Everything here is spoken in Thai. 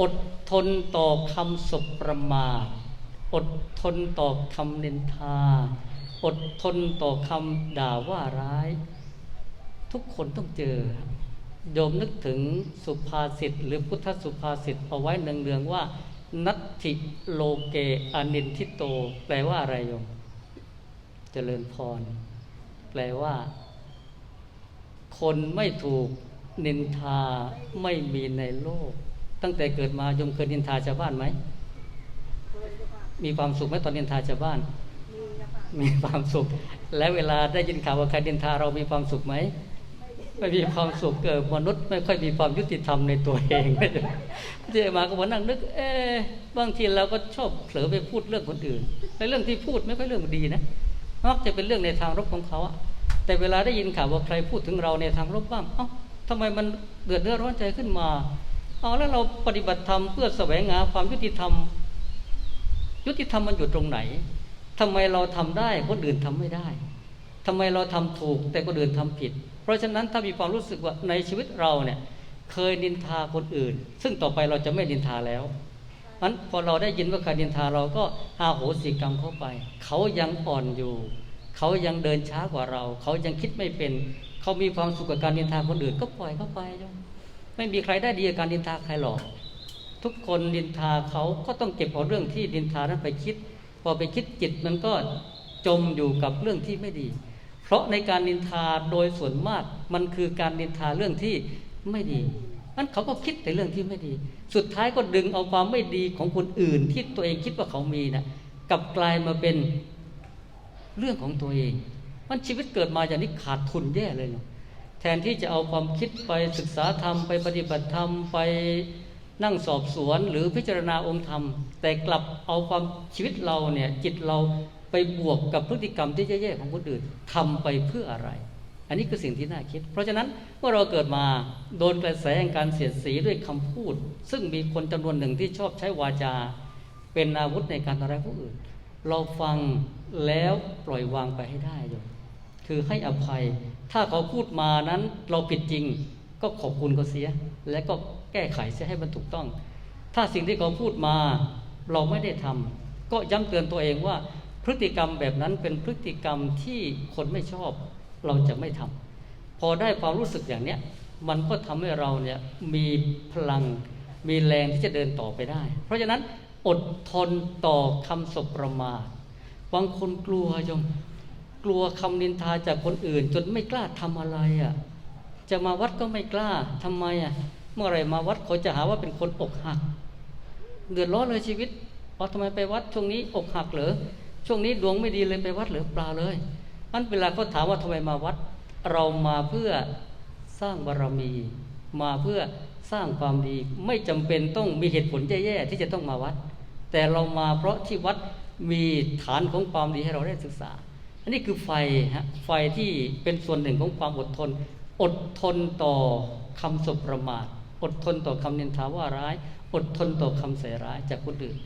อดทนต่อคำสบประมาทอดทนต่อคำนินทา อดทนต่อคำด่าว่าร้าย ทุกคนต้องเจอ โยมนึกถึงสุภาษิตหรือพุทธสุภาษิตเอาไว้เนืองๆว่า นัตถิโลเกอนินทิโต แปลว่าอะไรโยม เจริญพร แปลว่า คนไม่ถูกนินทาไม่มีในโลก ตั้งแต่เกิดมายมเคยนินทาชาวบ้านไหม มีความสุขไหมตอนนินทาชาวบ้าน มีความสุข และเวลาได้ยินข่าวว่าใครนินทาเรามีความสุขไหมไม่มีความสุขเกิดมนุษย์ไม่ค่อยมีความยุติธรรมในตัวเองที่มาก็มานั่งนึก เอ๊ะบางทีเราก็ชอบเผลอไปพูดเรื่องคนอื่นในเรื่องที่พูดไม่ค่อยเรื่องดีนะมักจะเป็นเรื่องในทางลบของเขาอะแต่เวลาได้ยินข่าวว่าใครพูดถึงเราในทางลบบ้าง เอ้าทำไมมันเดือดเนื้อร้อนใจขึ้นมา เอาแล้วเราปฏิบัติธรรมเพื่อแสวงหาความยุติธรรม ยุติธรรมมันอยู่ตรงไหนทำไมเราทำได้คนอื่นทำไม่ได้ทำไมเราทำถูกแต่คนอื่นทำผิด เพราะฉะนั้นถ้ามีความรู้สึกว่าในชีวิตเราเนี่ยเคยนินทาคนอื่น ซึ่งต่อไปเราจะไม่นินทาแล้วมันพอเราได้ยินว่าใครนินทาเราก็อาโหสิกรรมเข้าไป เขายังอ่อนอยู่ เขายังเดินช้ากว่าเรา เขายังคิดไม่เป็น เขามีความสุขกับการนินทาคนอื่นก็ปล่อยเข้าไปจ้ะ ไม่มีใครได้ดีกับการนินทาใครหรอก ทุกคนดินทาเขาก็ต้องเก็บเอาเรื่องที่ดินทานั้นไปคิด พอไปคิดจิตมันก็จมอยู่กับเรื่องที่ไม่ดี เพราะในการนินทาโดยส่วนมากมันคือการนินทาเรื่องที่ไม่ดีนั้นเขาก็คิดแต่เรื่องที่ไม่ดี สุดท้ายก็ดึงเอาความไม่ดีของคนอื่น ที่ตัวเองคิดว่าเขามีนะกลับกลายมาเป็นเรื่องของตัวเอง มันชีวิตเกิดมาอย่างนี้ขาดทุนแย่เลยเนาะ แทนที่จะเอาความคิดไปศึกษาธรรมไปปฏิบัติธรรมไปนั่งสอบสวนหรือพิจารณาองค์ธรรม แต่กลับเอาความชีวิตเราเนี่ยจิตเราไปบวกกับพฤติกรรมที่แย่ๆของคนอื่นทำไปเพื่ออะไร อันนี้คือสิ่งที่น่าคิด เพราะฉะนั้นเมื่อเราเกิดมาโดนกระแสแห่งการเสียดสีด้วยคำพูด ซึ่งมีคนจำนวนหนึ่งที่ชอบใช้วาจา เป็นอาวุธในการทำร้ายผู้อื่น เราฟังแล้วปล่อยวางไปให้ได้โยม คือให้อภัย ถ้าเขาพูดมานั้นเราผิดจริง ก็ขอบคุณเขาเสีย และก็แก้ไขเสียให้มันถูกต้อง ถ้าสิ่งที่เขาพูดมาเราไม่ได้ทำก็ย้ำเตือนตัวเองว่า พฤติกรรมแบบนั้นเป็นพฤติกรรมที่คนไม่ชอบ เราจะไม่ทำพอได้ความรู้สึกอย่างเนี้ยมันก็ทำให้เราเนี่ยมีพลังมีแรงที่จะเดินต่อไปได้ เพราะฉะนั้นอดทนต่อคำสบประมาทบางคนกลัวจง กลัวคำนินทาจากคนอื่น จนไม่กล้าทำอะไรอะ่ะจะมาวัดก็ไม่กล้าทำไมอะเมื่อไรมาวัดเขาจะหาว่าเป็นคนอกหัก เดือดร้อนเลยชีวิตพอทำไมไปวัดช่วงนี้อกหักเหรอช่วงนี้ดวงไม่ดีเลยไปวัดเหรือเปล่าเลยมันเวลาเขาถามว่าทำไมมาวัด เรามาเพื่อสร้างบารมี มาเพื่อสร้างความดี ไม่จำเป็นต้องมีเหตุผลแย่ๆที่จะต้องมาวัด แต่เรามาเพราะที่วัดมีฐานของความดีให้เราได้ศึกษา อันนี้คือไฟฮะไฟที่เป็นส่วนหนึ่งของความอดทน อดทนต่อคำสบประมาท อดทนต่อคำนินทาว่าร้าย อดทนต่อคำใส่ร้ายจากคนอื่น